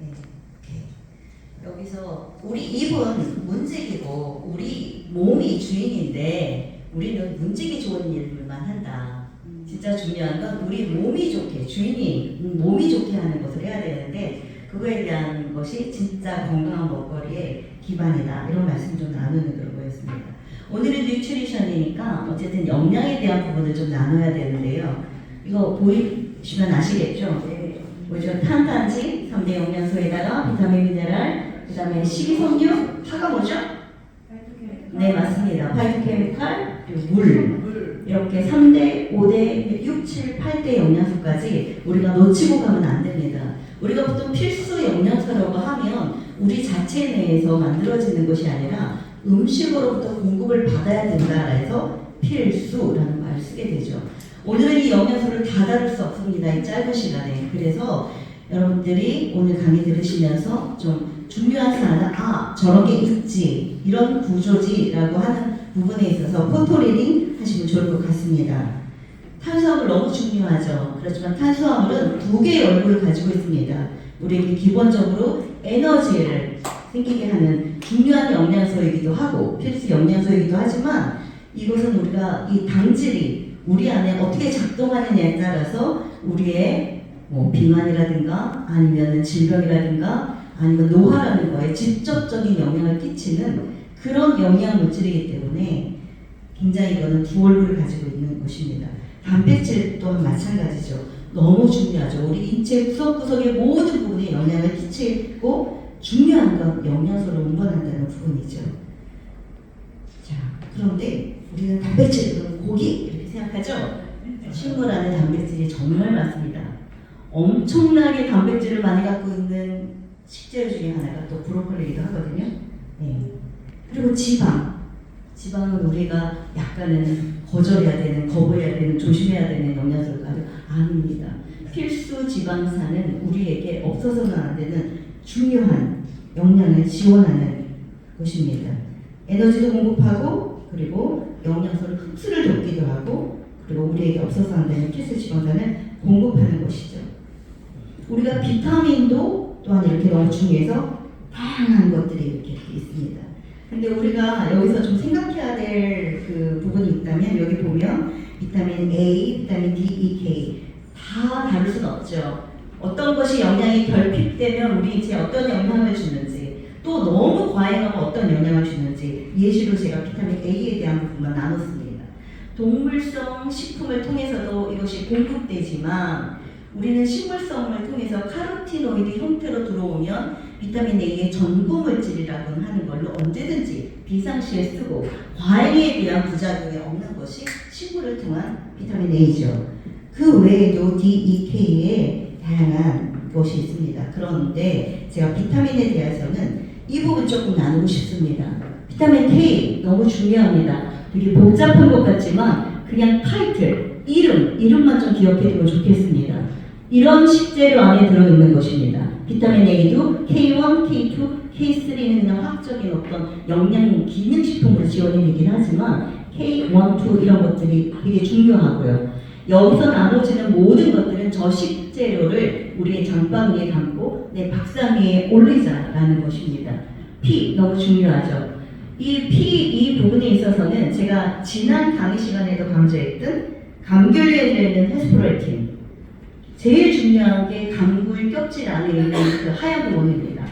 네. 여기서 우리 입은 문지기고 우리 몸이 주인인데 우리는 문지기 좋은 일만 한다. 진짜 중요한 건 우리 몸이 좋게 주인이 몸이 좋게 하는 것을 해야 되는데 그거에 대한 것이 진짜 건강한 먹거리의 기반이다 이런 말씀 좀 나누는 그런 거였습니다. 오늘은 뉴트리션이니까 어쨌든 영양에 대한 부분을 좀 나눠야 되는데요. 이거 보이시면 아시겠죠? 뭐죠? 탄단지, 3대 영양소에다가 비타민, 미네랄, 그 다음에 식이섬유, 파가 뭐죠? 네 맞습니다. 파이토케미칼, 그리고 물 이렇게 3대, 5대, 6, 7, 8대 영양소까지 우리가 놓치고 가면 안 됩니다. 우리가 보통 필수 영양소라고 하면 우리 자체 내에서 만들어지는 것이 아니라 음식으로부터 공급을 받아야 된다 해서 필수라는 말을 쓰게 되죠. 오늘은 이 영양소를 다 다룰 수 없습니다. 이 짧은 시간에. 그래서 여러분들이 오늘 강의 들으시면서 좀 중요한 사안은 아 저런 게 있지 이런 구조지라고 하는 부분에 있어서 포토 리딩 하시면 좋을 것 같습니다. 탄수화물 너무 중요하죠. 그렇지만 탄수화물은 두 개의 얼굴을 가지고 있습니다. 우리에게 기본적으로 에너지를 생기게 하는 중요한 영양소이기도 하고 필수 영양소이기도 하지만 이것은 우리가 이 당질이 우리 안에 어떻게 작동하느냐에 따라서 우리의 뭐 비만이라든가 아니면 질병이라든가 아니면 노화라는 거에 직접적인 영향을 끼치는 그런 영양 물질이기 때문에 굉장히 이거는 두 얼굴을 가지고 있는 것입니다. 단백질 또한 마찬가지죠. 너무 중요하죠. 우리 인체 구석구석의 모든 부분에 영향을 끼치고 중요한 건 영양소를 운반한다는 부분이죠. 자, 그런데 우리는 단백질, 고기 이렇게 생각하죠? 식물 안에 단백질이 정말 많습니다. 엄청나게 단백질을 많이 갖고 있는 식재료 중에 하나가 또 브로콜리이기도 하거든요. 네. 그리고 지방. 지방은 우리가 약간은 거절해야 되는, 거부해야 되는, 조심해야 되는 영양소가 아닙니다. 필수 지방산은 우리에게 없어서는 안 되는 중요한 영양을 지원하는 것입니다. 에너지도 공급하고 그리고 영양소를 흡수를 돕기도 하고 그리고 우리에게 없어서 안 되는 필수 지방산을 공급하는 것이죠. 우리가 비타민도 또한 이렇게 중요해서 다양한 것들이 이렇게, 있습니다. 근데 우리가 여기서 좀 생각해야 될 그 부분이 있다면 여기 보면 비타민 A, 비타민 D, E, K 다 다룰 수는 없죠. 어떤 것이 영양이 결핍되면 우리 인체에 어떤 영향을 주는지 또 너무 과잉하면 어떤 영향을 주는지 예시로 제가 비타민 A에 대한 부분만 나눴습니다. 동물성 식품을 통해서도 이것이 공급되지만 우리는 식물성을 통해서 카로티노이드 형태로 들어오면 비타민 A의 전구 물질이라고 하는 걸로 언제든지 비상시에 쓰고 과잉에 대한 부작용이 없는 것이 식물을 통한 비타민 A죠. 그 외에도 D, E, K의 다양한 것이 있습니다. 그런데 제가 비타민에 대해서는 이 부분 조금 나누고 싶습니다. 비타민 K 너무 중요합니다. 되게 복잡한 것 같지만 그냥 타이틀, 이름, 이름만 좀 기억해 두면 좋겠습니다. 이런 식재료 안에 들어있는 것입니다. 비타민 A도 K1, K2, K3는 그냥 화학적인 어떤 영양 기능식품으로 지원이 되긴 하지만 K1, 2 이런 것들이 되게 중요하고요. 여기서 나눠지는 모든 것들은 저 식재료를 우리의 장방 위에 담고 내 밥상 위에 올리자라는 것입니다. P 너무 중요하죠. 이 P 이 부분에 있어서는 제가 지난 강의 시간에도 강조했던 감귤류에 들어있는 헤스프로틴 제일 중요한 게 감귤 껍질 안에 있는 그 하얀 부분입니다.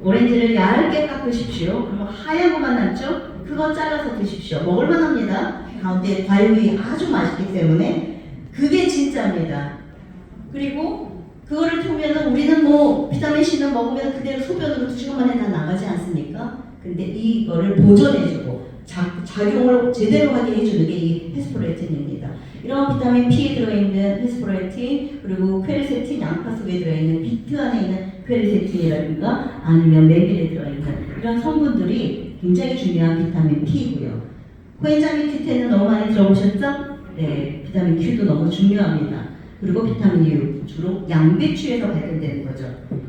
오렌지를 얇게 깎으십시오. 그러면 하얀 것만 남죠? 그거 잘라서 드십시오. 먹을만 합니다. 가운데 과육이 아주 맛있기 때문에 그게 진짜입니다. 그리고 그거를 보면은 우리는 뭐 비타민 C는 먹으면 그대로 소변으로 두 시간 만에 다 나가지 않습니까? 근데 이거를 보존해주고 자, 작용을 제대로 하게 해주는 게이 헤스프로틴입니다. 이런 비타민 P에 들어있는 헤스프로틴 그리고 퀘르세틴 양파 속에 들어있는 비트 안에 있는 퀘르세틴이라든가 아니면 메밀에 들어있는 이런 성분들이 굉장히 중요한 비타민 P고요. 코엔자민 Q10은 너무 많이 들어보셨죠? 네, 비타민 Q도 너무 중요합니다. 그리고 비타민 U 주로 양배추에서 발견되는 거죠.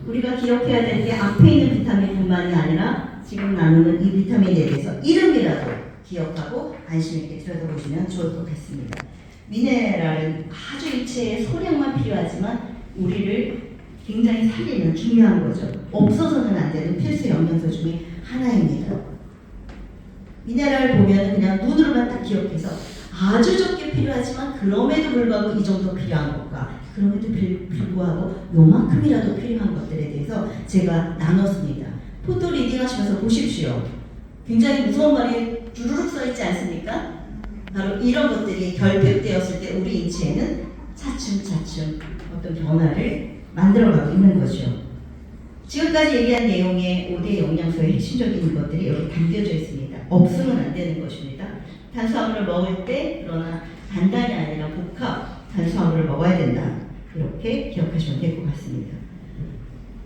우리가 기억해야 될 게 앞에 있는 비타민뿐만이 아니라 지금 나누는 이 비타민에 대해서 이름이라도 기억하고 관심 있게 들여다보시면 좋을 것 같습니다. 미네랄은 아주 일체의 소량만 필요하지만 우리를 굉장히 살리는 중요한 거죠. 없어서는 안 되는 필수 영양소 중에 하나입니다. 미네랄 보면 그냥 눈으로만 딱 기억해서 아주 적게 필요하지만 그럼에도 불구하고 이 정도 필요한 것과 그럼에도 불- 불구하고 요만큼이라도 필요한 것들에 대해서 제가 나눴습니다. 포토 리딩 하시면서 보십시오. 굉장히 무서운 말이 주르륵 써 있지 않습니까? 바로 이런 것들이 결핍되었을 때 우리 인체에는 차츰차츰 어떤 변화를 만들어가고 있는 거죠. 지금까지 얘기한 내용의 5대 영양소의 핵심적인 것들이 여기 담겨져 있습니다. 없으면 안 되는 것입니다. 탄수화물을 먹을 때 그러나 단단히 아니라 복합 탄수화물을 먹어야 된다. 이렇게 기억하시면 될 것 같습니다.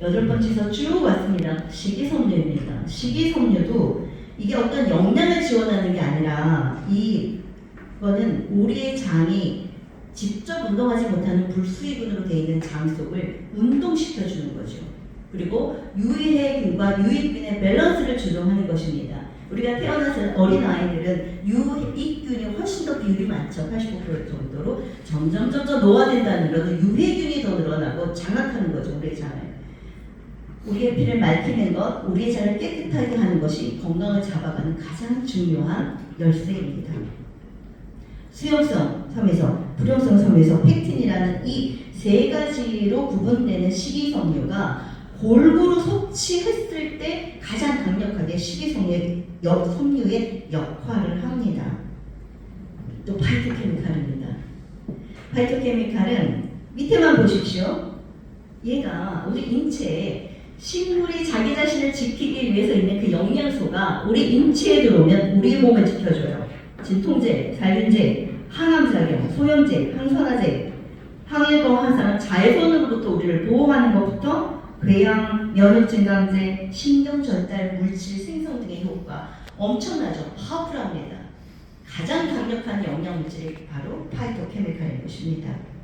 여덟 번째에서 쭉 왔습니다. 식이섬유입니다. 식이섬유도 이게 어떤 영양을 지원하는 게 아니라 이거는 우리의 장이 직접 운동하지 못하는 불수의군으로 되어 있는 장 속을 운동시켜 주는 거죠. 그리고 유해균과 유익균의 밸런스를 조정하는 것입니다. 우리가 태어나서 어린 아이들은 유익균이 훨씬 더 비율이 많죠. 85% 정도로 점점 점점 노화된다는 것은 유해균이 더 늘어나고 장악하는 거죠. 우리의 장을. 우리의 피를 맑히는 것, 우리의 장을 깨끗하게 하는 것이 건강을 잡아가는 가장 중요한 열쇠입니다. 수용성 섬에서 불용성 섬에서 펙틴이라는 이 세 가지로 구분되는 식이섬유가 골고루 섭취했을 때 가장 강력하게 식이섬유의 역, 섬유의 역할을 합니다. 또 파이토케미칼입니다. 파이토케미칼은 밑에만 보십시오. 얘가 우리 인체에 식물이 자기 자신을 지키기 위해서 있는 그 영양소가 우리 인체에 들어오면 우리 몸을 지켜줘요. 진통제, 살균제, 항암작용, 소염제, 항산화제, 항일공 항산은 자외선으로부터 우리를 보호하는 것부터 궤양, 면역 증 강제, 신경 전달 물질 생성 등의 효과 엄청나죠. 파워풀합니다. 가장 강력한 영양 물질이 바로 파이토케미칼인 것입니다.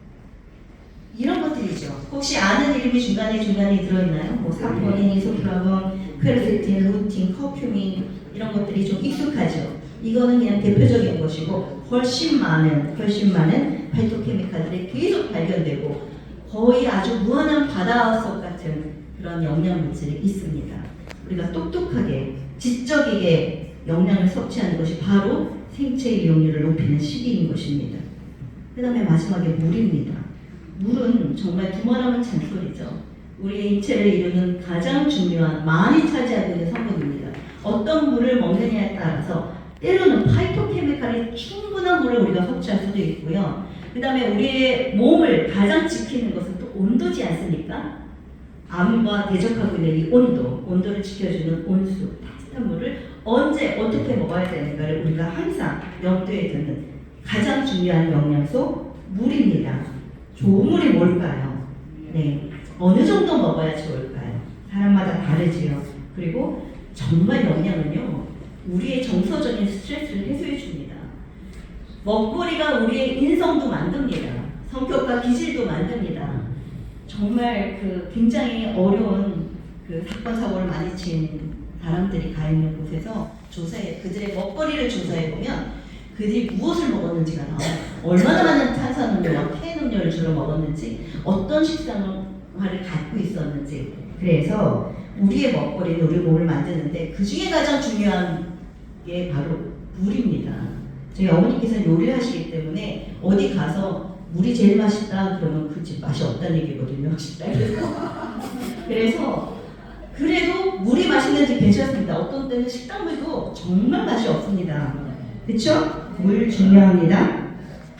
이런 것들이죠. 혹시 아는 이름이 중간에 중간에 들어있나요? 뭐 사포닌, 이소프라본, 페르세틴, 루틴, 커큐민 이런 것들이 좀 익숙하죠. 이거는 그냥 대표적인 것이고 훨씬 많은 훨씬 많은 파이토케미칼들이 계속 발견되고 거의 아주 무한한 바다 속 같은 그런 영양 물질이 있습니다. 우리가 똑똑하게 지적이게 영양을 섭취하는 것이 바로 생체 이용률을 높이는 시기인 것입니다. 그 다음에 마지막에 물입니다. 물은 정말 두말하면 잔소리죠. 우리의 인체를 이루는 가장 중요한 많이 차지하고 있는 성분입니다. 어떤 물을 먹느냐에 따라서 때로는 파이토케미칼이 충분한 물을 우리가 섭취할 수도 있고요. 그 다음에 우리의 몸을 가장 지키는 것은 또 온도지 않습니까? 암과 대적하고 있는 이 온도, 온도를 지켜주는 온수, 따뜻한 물을 언제 어떻게 먹어야 되는가를 우리가 항상 염두에 두는 가장 중요한 영양소 물입니다. 좋은 물이 뭘까요? 네, 어느 정도 먹어야 좋을까요? 사람마다 다르지요. 그리고 정말 영양은요, 우리의 정서적인 스트레스를 해소해 줍니다. 먹거리가 우리의 인성도 만듭니다. 성격과 기질도 만듭니다. 정말 그 굉장히 어려운 그 사건 사고를 많이 친 사람들이 가 있는 곳에서 조사해 그들의 먹거리를 조사해 보면 그들이 무엇을 먹었는지가 나와요. 얼마나 많은 탄산음료와 캔 음료를 주로 먹었는지, 어떤 식생활을 갖고 있었는지. 그래서 우리의 먹거리는 우리 몸을 만드는데 그 중에 가장 중요한 게 바로 물입니다. 저희 어머니께서 요리를 하시기 때문에 어디 가서 물이 제일 맛있다 그러면 그 집 맛이 없다는 얘기거든요. 그래서 그래도 물이 맛있는 집 괜찮습니다. 어떤 때는 식당물도 정말 맛이 없습니다. 그렇죠? 물 중요합니다.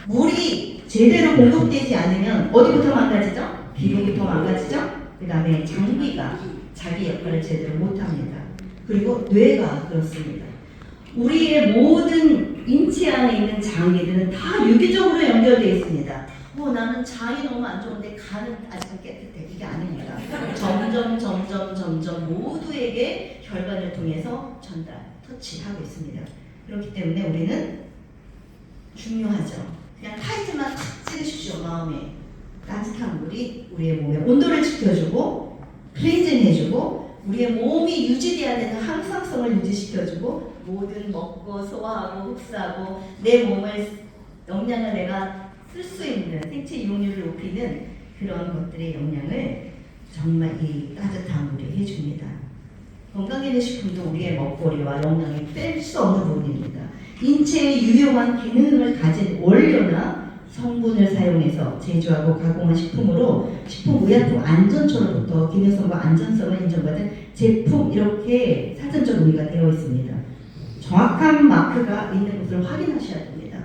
물이 제대로 공급되지 않으면 어디부터 망가지죠? 기름부터 망가지죠? 그 다음에 장비가 자기 역할을 제대로 못합니다. 그리고 뇌가 그렇습니다. 우리의 모든 인체 안에 있는 장기들은 다 유기적으로 연결되어 있습니다. 뭐 나는 장이 너무 안 좋은데 간은 아직 깨끗해. 이게 아닙니다. 점점 점점 점점 모두에게 혈관을 통해서 전달, 터치하고 있습니다. 그렇기 때문에 우리는 중요하죠. 그냥 타이트만 탁 찍으십시오 마음에 따뜻한 물이 우리의 몸의 온도를 지켜주고 클렌징 해주고 우리의 몸이 유지돼야 되는 항상성을 유지시켜주고 모든 먹고 소화하고 흡수하고 내 몸을 영양을 내가 쓸 수 있는 생체 이용률을 높이는 그런 것들의 영향을 정말 이 따뜻한 물이 해줍니다. 건강기능식품도 우리의 먹거리와 영양에 뺄수 없는 부분입니다. 인체에 유용한 기능을 가진 원료나 성분을 사용해서 제조하고 가공한 식품으로 식품의약품 안전처로부터 기능성과 안전성을 인정받은 제품 이렇게 사전적 의미가 되어 있습니다. 정확한 마크가 있는 것을 확인하셔야 됩니다.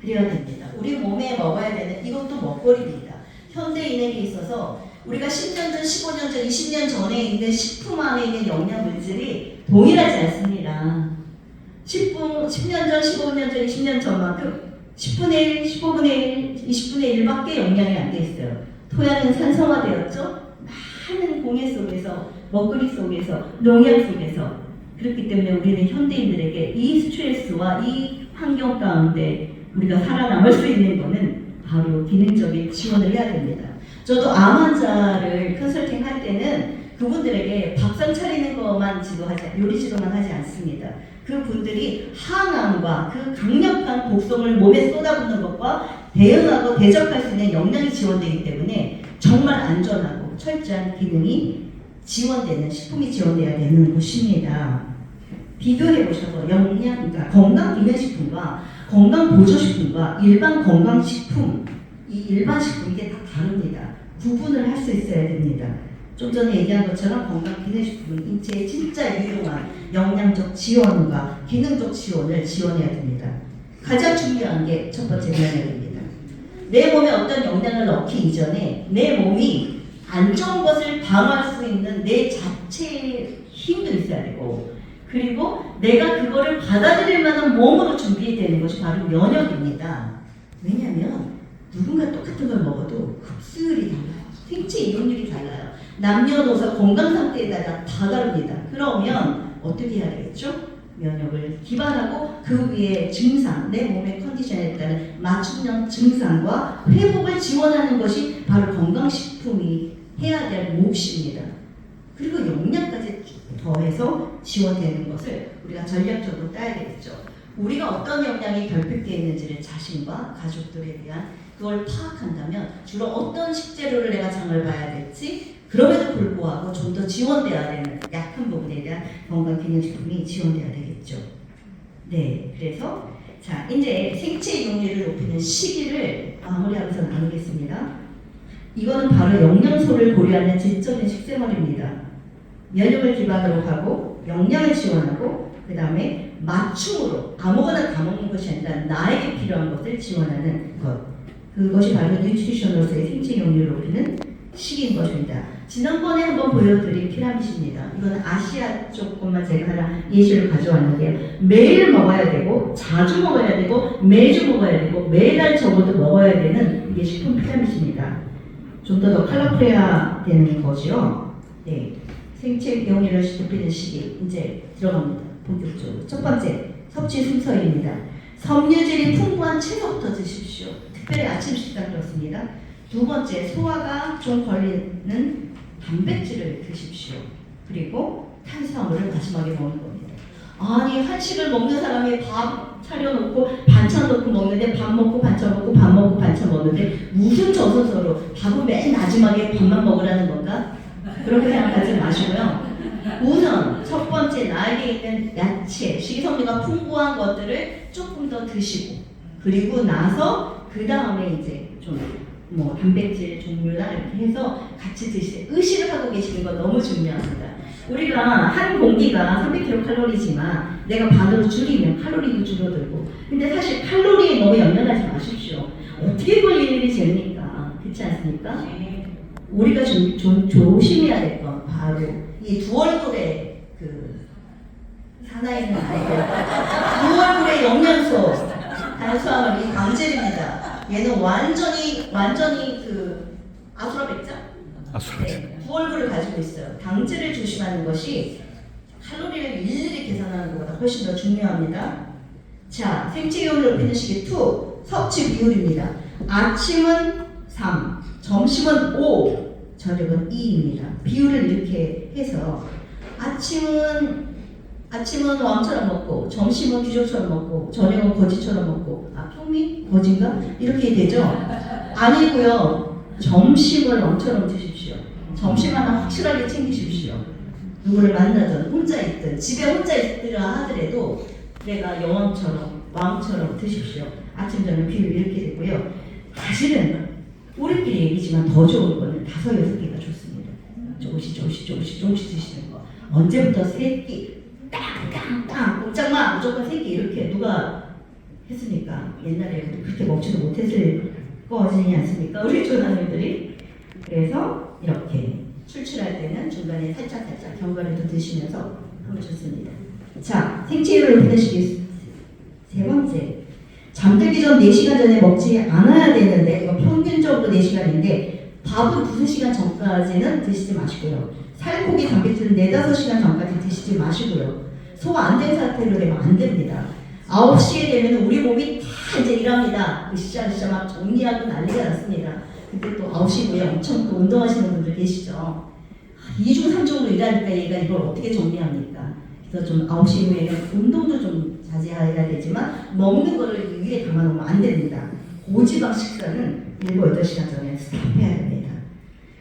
그래야 됩니다. 우리 몸에 먹어야 되는 이것도 먹거리입니다. 현대인에게 있어서 우리가 10년 전, 15년 전, 20년 전에 있는 식품 안에 있는 영양 물질이 동일하지 않습니다. 10분, 10년 전, 15년 전, 20년 전만큼 10분의 1, 15분의 1, 20분의 1밖에 영양이 안돼 있어요. 토양은 산성화되었죠? 많은 공해 속에서, 먹거리 속에서, 농약 속에서. 그렇기 때문에 우리는 현대인들에게 이 스트레스와 이 환경 가운데 우리가 살아남을 수 있는 것은 바로 기능적인 지원을 해야 됩니다. 저도 암 환자를 컨설팅 할 때는 그분들에게 밥상 차리는 것만 지도하지 요리 지도만 하지 않습니다. 그 분들이 항암과 그 강력한 독성을 몸에 쏟아붓는 것과 대응하고 대적할 수 있는 영양이 지원되기 때문에 정말 안전하고 철저한 기능이 지원되는 식품이 지원돼야 되는 것입니다. 비교해 보셔서 영양, 그러니까 건강 기능식품과 건강 보조식품과 일반 건강식품 이 일반 식품 이게 다 다릅니다. 구분을 할 수 있어야 됩니다. 좀 전에 얘기한 것처럼 건강 기능식품은 인체에 진짜 유용한 영양적 지원과 기능적 지원을 지원해야 됩니다. 가장 중요한 게 첫 번째 면역입니다. 내 몸에 어떤 영양을 넣기 이전에 내 몸이 안 좋은 것을 방어할 수 있는 내 자체의 힘도 있어야 되고 그리고 내가 그거를 받아들일 만한 몸으로 준비되는 것이 바로 면역입니다. 왜냐하면 누군가 똑같은 걸 먹어도 흡수율이 달라요. 생체 이용률이 달라요. 남녀노소 건강 상태에 따라 다 다릅니다. 그러면 어떻게 해야 되겠죠? 면역을 기반하고 그 위에 증상, 내 몸의 컨디션에 따른 맞춤형 증상과 회복을 지원하는 것이 바로 건강식품이 해야 될 몫입니다. 그리고 영양까지 더해서 지원되는 것을 우리가 전략적으로 따야 되겠죠. 우리가 어떤 영양이 결핍되어 있는지를 자신과 가족들에 대한 그걸 파악한다면 주로 어떤 식재료를 내가 장을 봐야 될지 그럼에도 불구하고 좀 더 지원돼야 되는 약한 부분에 대한 건강 기능식품이 지원돼야 되겠죠. 네, 그래서 자 이제 생체 이용률을 높이는 시기를 마무리하면서 나누겠습니다. 이거는 바로 영양소를 고려하는 지적인 식생활입니다. 면역을 기반으로 하고 영양을 지원하고 그 다음에 맞춤으로 아무거나 다 먹는 것이 아니라 나에게 필요한 것을 지원하는 것 그것이 바로 뉴트리션으로서의 생체 이용률을 높이는 시기인 것입니다. 지난번에 한번 보여드린 피라미드입니다. 이거는 아시아 쪽 것만 제가 하나 예시를 가져왔는데요. 매일 먹어야 되고 자주 먹어야 되고 매주 먹어야 되고 매달 적어도 먹어야 되는 이게 식품 피라미드입니다. 좀 더더 컬러풀해야 되는 거죠. 네. 생체 이용률을 높이는 시기 이제 들어갑니다. 본격적으로. 첫 번째 섭취 순서입니다. 섬유질이 풍부한 채소부터 드십시오. 특별히 아침 식단 그렇습니다. 두 번째 소화가 좀 걸리는 단백질을 드십시오. 그리고 탄수화물을 마지막에 먹는 겁니다. 아니 한식을 먹는 사람이 밥 차려놓고 반찬 넣고 먹는데 밥 먹고 반찬 먹고 밥 먹고 반찬 먹는데 무슨 저선서로 밥은 맨 마지막에 밥만 먹으라는 건가? 그렇게 생각하지 마시고요. 우선 첫 번째 나에게 있는 야채, 식이섬유가 풍부한 것들을 조금 더 드시고 그리고 나서 그 다음에 이제 좀 뭐 단백질 종류나 이렇게 해서 같이 드시세요. 의식을 하고 계시는 거 너무 중요합니다. 우리가 한 공기가 300kcal이지만 내가 반으로 줄이면 칼로리도 줄어들고 근데 사실 칼로리에 너무 연연하지 마십시오. 어떻게 그걸 일일이 잽니까? 그렇지 않습니까? 우리가 좀, 좀 조심해야 될 건 바로 이 두 얼굴의 그 사나이는 아이들 두 얼굴의 영양소 탄수화물이 강질입니다. 얘는 완전히 완전히 그 아수라 백자 아수라지. 네, 두 얼굴을 가지고 있어요. 당질을 조심하는 것이 칼로리를 일일이 계산하는 것보다 훨씬 더 중요합니다. 자, 생체용을 높이는 시기 2, 섭취 비율입니다. 아침은 3, 점심은 5, 저녁은 2입니다. 비율을 이렇게 해서 아침은 아침은 왕처럼 먹고 점심은 귀족처럼 먹고 저녁은 거지처럼 먹고 아 평미 거진가 이렇게 되죠? 아니고요. 점심을 왕처럼 드십시오. 점심 하나 확실하게 챙기십시오. 누구를 만나든 혼자 있든 집에 혼자 있으라 하더라도 내가 영왕처럼 왕처럼 드십시오. 아침 저녁 비율 이렇게 되고요. 사실은 우리끼리 얘기지만 더 좋은 거는 다섯 여섯 개가 좋습니다. 조금씩 조금씩 조금씩 조금씩 드시는 거. 언제부터 세 끼, 땅땅땅 꼼짝마 무조건 세끼 이렇게 누가 했으니까 옛날에 그렇게 먹지도 못했을 거지 않습니까? 우리 조상님들이 그래서 이렇게 출출할 때는 중간에 살짝 살짝 견과류도 드시면서 하면 좋습니다. 자, 생체율을 보내시기 세 번째. 잠들기 전 4시간 전에 먹지 않아야 되는데 이거 평균적으로 4시간인데 밥은 2시간 전까지는 드시지 마시고요. 살코기 단백질은 4, 5시간 전까지 드시지 마시고요. 소화 안 된 상태로 되면 안 됩니다. 9시에 되면 우리 몸이 다 이제 일합니다. 으쌰으쌰 막 정리하고 난리가 났습니다. 근데 또 9시 후에 엄청 또 운동하시는 분들 계시죠. 2중 3중으로 일하니까 얘가 이걸 어떻게 정리합니까? 그래서 좀 9시 후에는 운동도 좀 자제해야 되지만 먹는 거를 위에 담아놓으면 안 됩니다. 고지방 식사는 7, 8시간 전에 스탑해야 됩니다.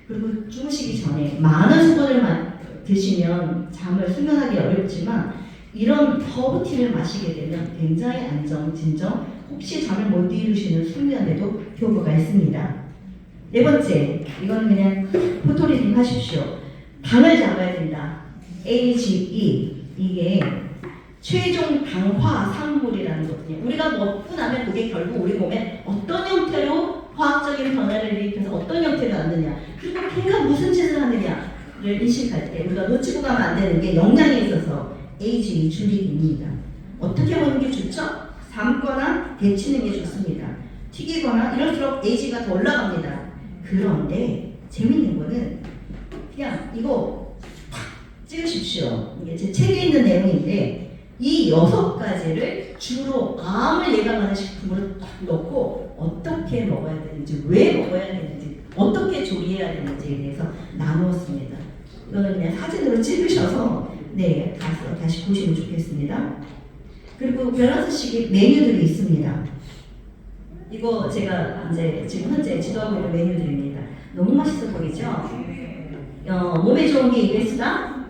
그리고 주무시기 전에 많은 수분을 마- 드시면 잠을 수면하기 어렵지만 이런 허브티를 마시게 되면 굉장히 안정, 진정, 혹시 잠을 못 이루시는 숙면에도 효과가 있습니다. 네 번째, 이건 그냥 포토리딩 하십시오. 당을 잡아야 된다. AGE 이게 최종 당화 산물이라는 거거든요. 우리가 먹고 나면 그게 결국 우리 몸에 어떤 형태로 화학적인 변화를 일으켜서 어떤 형태로 왔느냐 그리고 걔가 무슨 짓을 하느냐를 인식할 때 우리가 놓치고 가면 안 되는 게 영양에 있어서 AGE 줄이기입니다. 어떻게 먹는 게 좋죠? 삶거나 데치는 게 좋습니다. 튀기거나 이럴수록 AG가 더 올라갑니다. 그런데 재밌는 거는 그냥 이거 탁 찍으십시오. 이게 제 책에 있는 내용인데 이 여섯 가지를 주로 암을 예방하는 식품으로 딱 넣고 어떻게 먹어야 되는지, 왜 먹어야 되는지, 어떻게 조리해야 되는지에 대해서 나누었습니다. 이거는 그냥 사진으로 찍으셔서 네 가서 다시 보시면 좋겠습니다. 그리고 밸런스식의 메뉴들이 있습니다. 이거 제가 이제 지금 현재 지도하고 있는 메뉴들입니다. 너무 맛있어 보이죠? 어, 몸에 좋은 게 입에 쓰다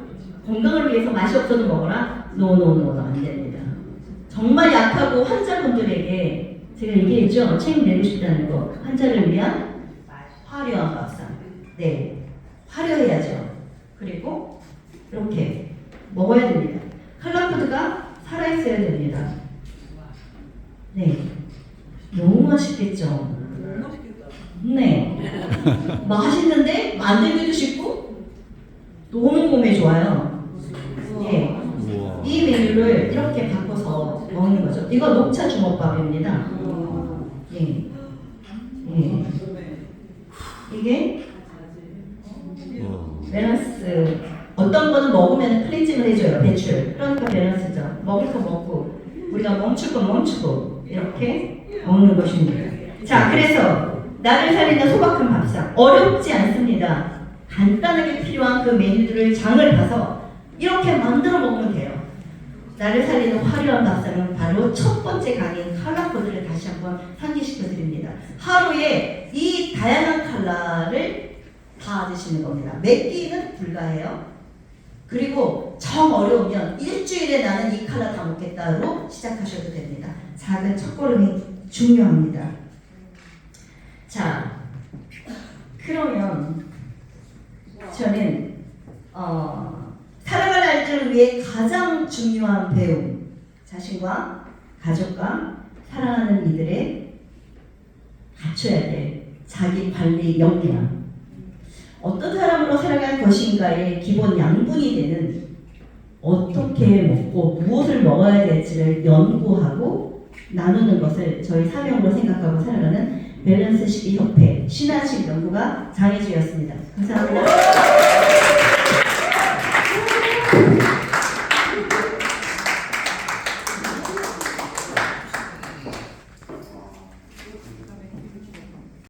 건강을 위해서 맛이 없어도 먹어라 노노노노 안 됩니다 정말 약하고 환자분들에게 제가 얘기했죠? 책 내고 싶다는 거. 환자를 위한 화려한 밥상. 네. 화려해야죠. 그리고 이렇게 먹어야 됩니다. 칼라푸드가 살아있어야 됩니다. 네. 너무 맛있겠죠? 네. 맛있는데 만들기도 쉽고 너무 몸에 좋아요. 예. 이 메뉴를 이렇게 바꿔서 먹는 거죠. 이거 녹차 주먹밥입니다. 예. 예. 이게. 밸런스. 어떤 거는 먹으면 클렌징을 해줘요. 배출. 그러니까 밸런스죠. 먹을 거 먹고 우리가 멈출 거 멈추고 이렇게 먹는 것입니다. 자, 그래서 나를 살리는 소박한 밥상 어렵지 않습니다. 간단하게 필요한 그 메뉴들을 장을 봐서 이렇게 만들어 먹으면 돼요. 나를 살리는 화려한 밥상은 바로 첫 번째 강의인 칼라 코드를 다시 한번 상기시켜 드립니다. 하루에 이 다양한 칼라를 다 드시는 겁니다. 몇 끼는 불가해요. 그리고 정 어려우면 일주일에 나는 이 칼라 다 먹겠다로 시작하셔도 됩니다. 작은 첫걸음이 중요합니다. 자, 그러면 저는 어, 살아갈 날들을 위해 가장 중요한 배움, 자신과 가족과 사랑하는 이들의 갖춰야 될 자기 관리 역량, 어떤 사람으로 살아갈 것인가의 기본 양분이 되는 어떻게 먹고 무엇을 먹어야 될지를 연구하고 나누는 것을 저희 사명으로 생각하고 살아가는 밸런스 식이 협회 신한식 연구가 장애주였습니다. 감사합니다.